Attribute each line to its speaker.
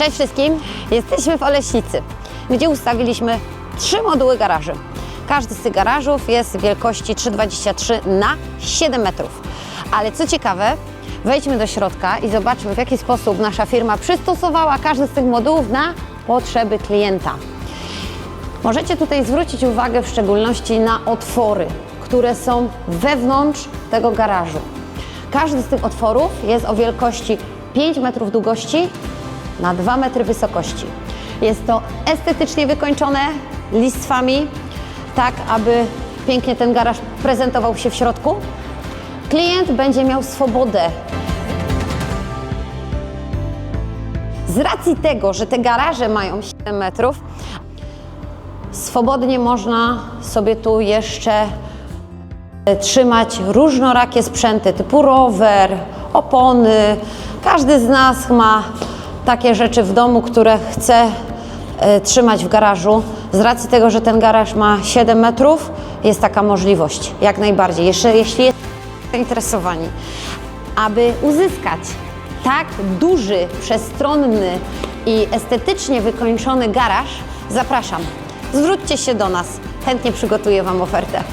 Speaker 1: Cześć wszystkim! Jesteśmy w Oleśnicy, gdzie ustawiliśmy trzy moduły garaży. Każdy z tych garażów jest wielkości 3,23 na 7 metrów. Ale co ciekawe, wejdźmy do środka i zobaczmy, w jaki sposób nasza firma przystosowała każdy z tych modułów na potrzeby klienta. Możecie tutaj zwrócić uwagę w szczególności na otwory, które są wewnątrz tego garażu. Każdy z tych otworów jest o wielkości 5 metrów długości na 2 metry wysokości. Jest to estetycznie wykończone listwami, tak aby pięknie ten garaż prezentował się w środku. Klient będzie miał swobodę z racji tego, że te garaże mają 7 metrów, swobodnie można sobie tu jeszcze e, trzymać różnorakie sprzęty typu rower, opony. Każdy z nas ma takie rzeczy w domu, które chce e, trzymać w garażu. Z racji tego, że ten garaż ma 7 metrów, jest taka możliwość, jak najbardziej. Jeszcze jeśli jest zainteresowani, aby uzyskać tak duży, przestronny i estetycznie wykończony garaż, zapraszam. Zwróćcie się do nas, chętnie przygotuję Wam ofertę.